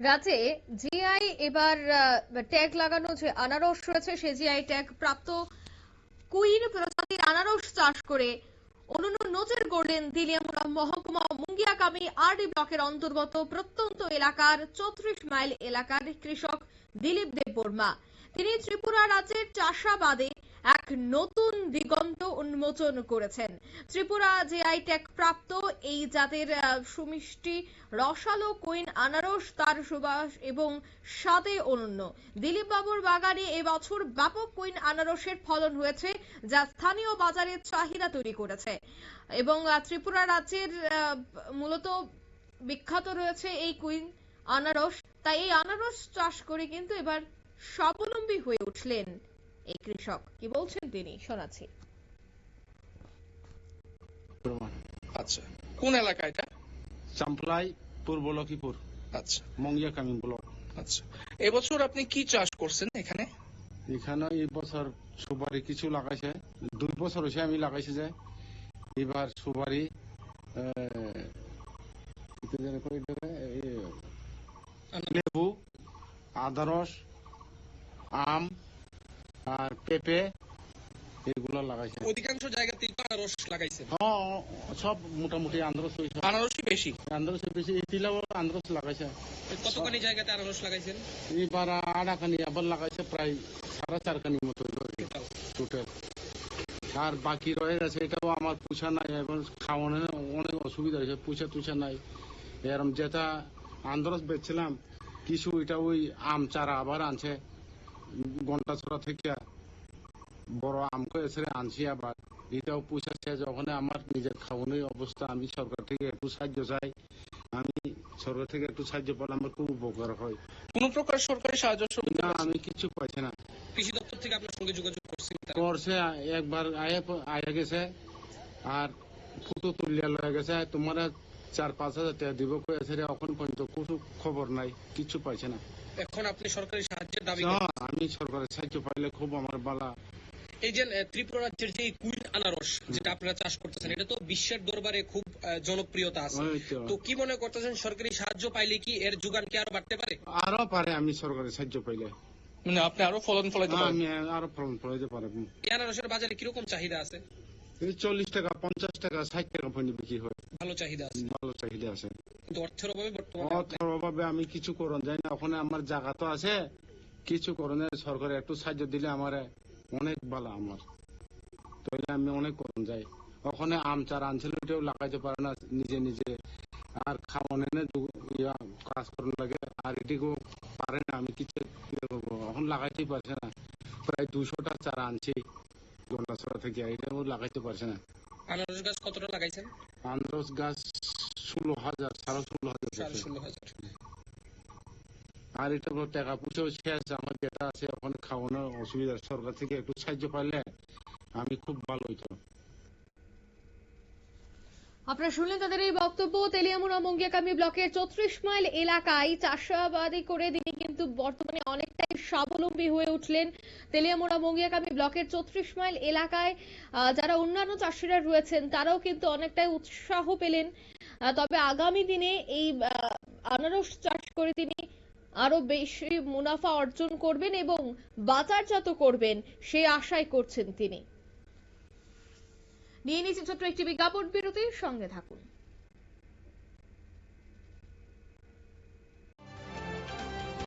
রাজ্যে জিআই এবার ট্যাগ লাগানো যে আনারস রয়েছে, সে জিআই ট্যাগ প্রাপ্ত। কুইন প্রজাতির আনারস চাষ করে অনন্য নজর গড়লেন দিলিয়ামুড়া মহকুমা মুঙ্গিয়াকামী আরডি ব্লকের অন্তর্গত প্রত্যন্ত এলাকার চৌত্রিশ মাইল এলাকার কৃষক দিলীপ দেব বর্মা তিনি ত্রিপুরা রাজ্যের চাষাবাদে এক নতুন দিগন্ত উন্মোচন করেছেন। ত্রিপুরা জিআই ট্যাগ প্রাপ্ত এই জাতের সুমিষ্টি রসালো কুইন আনারস তার সুবাস এবং স্বাদে অনন্য। দিলীপ বাবুর বাগানে এবছর ব্যাপক কুইন আনারসের ফলন হয়েছে, যা স্থানীয় বাজারে চাহিদা তৈরি করেছে। এবং ত্রিপুরা রাজ্যের মূলত বিখ্যাত রয়েছে এই কুইন আনারস। তাই এই আনারস চাষ করে কিন্তু এবার স্বাবলম্বী হয়ে উঠলেন। এই কৃষক। কি বলছেন তিনি? শোনাচ্ছি। আচ্ছা। কোন এলাকা এটা? চাম্পলাই পূর্ব লক্ষ্মীপুর। আচ্ছা। Mungiakami block. আচ্ছা। এবছর আপনি কি চাষ করছেন এখানে? এখানে এই বছর সুপারি কিছু লাগাইছে। দুই বছর হয়েছে আমি লাগাইছি যে। এবার সুপারি লেবু আদারস আম আর পেঁপে এগুলো লাগাইছে অধিকাংশ জায়গাতেই তো আনারস লাগাইছেন। হ্যাঁ সব মোটামুটি আন্ধ্রস হয়েছে আনারসই বেশি? আন্ধ্রস বেশি তিলাও আন্ধ্রস লাগাইছে। কতখানি জায়গাতে আনারস লাগাইছেন? এবার আড়াখানি আবার লাগাইছে প্রায় সাড়ে চারখানি মতো টোটাল। আর বাকি রয়ে গেছে এটাও আমার পুষা নাই এবং খাওয়ানো অনেক অসুবিধা হয়েছে পুষা টুষা নাই। এরম যেটা আন্দাজ বেচছিলাম কিছু এটা ওই আম চারা আবার আনছে। ঘণ্টা ছড়া থেকে বড় আমকে এসে আনছি আবার এটাও পুষাচ্ছে যখন আমার নিজের খাওয়ানোর অবস্থা আমি সরকার থেকে একটু সাহায্য চাই আমি সরকার থেকে একটু সাহায্য পেলে আমার খুব উপকার হয়। কোন প্রকার সরকারি সাহায্য না আমি কিছু পাইছি না কৃষি দপ্তর থেকে আপনার সঙ্গে যোগাযোগ করছেন করছে একবার আয়া আয়া গেছে আর ফটো তুলিয়া লয়ে গেছে। তোমার চার পাঁচ হাজার টাকা দিব রে এখন পর্যন্ত কোনো খবর নাই কিছু পাইছে না। এখন আপনি সরকারি সাহায্যের দাবি আমি সরকারের সাহায্য পাইলে খুব আমার বালা। এই যে ত্রিপুরা রাজ্যের যে কুইন আনারস যেটা আপনারা চাষ করতেছেন এটা তো বিশ্বের দরবারে খুব জনপ্রিয়তা আছে। তো। কি মনে করতেছেন সরকারি সাহায্য পাইলে কি এর যোগান কি আরও বাড়তে পারে? আরও পারে আমি সরকারের সাহায্য পাইলে। মানে আপনি আরও ফলন ফলাইতে আমি আরও ফলন ফলাইতে পারব। এই আনারসের বাজারে কীরকম চাহিদা আছে? চল্লিশ টাকা পঞ্চাশ টাকা ষাট টাকা পর্যন্ত বিক্রি হয়? ভালো চাহিদা আছে। ভালো চাহিদা আছে। কিন্তু অর্থের অভাবে বর্তমানে অর্থের অভাবে আমি কিছু করন যাই না। ওখানে আমার জায়গা তো আছে। কিছু করণের সরকার একটু সাহায্য দিলে আমার অনেক ভালো আমার। তাহলে আমি অনেক করণ যাই। ওখানে আম চারা আনছিল ওটাও লাগাইতে পারে না নিজে নিজে। আর খাওয়ানে কাজ করার লাগে। আর এটিকেও পারে না আমি কিছু এখন লাগাইতেই পারছে না। প্রায় দুশোটা চারা আনছি। গন্ডাছড়া থেকে এটাও লাগাইতে পারছে না। আনারস গাছ কতটা লাগাইছেন? আন্দ্রস গাছ ষোলো হাজার সাড়ে ষোলো হাজার সাড়ে ষোলো হাজার। আর এটা টাকা পয়সাও শেষ আমার যেটা আছে ওখানে খাওয়ানোর অসুবিধা। সরকার থেকে একটু সাহায্য পাইলে আমি খুব ভালো হইতো। আপনারা শুনলেন তাদের এই বক্তব্য। তেলিয়ামুড়া মঙ্গিয়াকামী ব্লকের চৌত্রিশ মাইল এলাকায় চাষাবাদী করে তিনি কিন্তু বর্তমানে অনেকটাই স্বাবলম্বী হয়ে উঠলেন তেলিয়ামুড়া মঙ্গিয়াকামী ব্লকের চৌত্রিশ মাইল এলাকায় যারা অন্যান্য চাষিরা রয়েছেন, তারাও কিন্তু অনেকটাই উৎসাহ পেলেন। তবে আগামী দিনে এই আনারস চাষ করে তিনি আরও বেশি মুনাফা অর্জন করবেন এবং বাজারজাত করবেন, সে আশাই করছেন তিনি। নিয়ে নিচ্ছি ছোট্ট একটি বিজ্ঞাপন, বিরতির সঙ্গে থাকুন।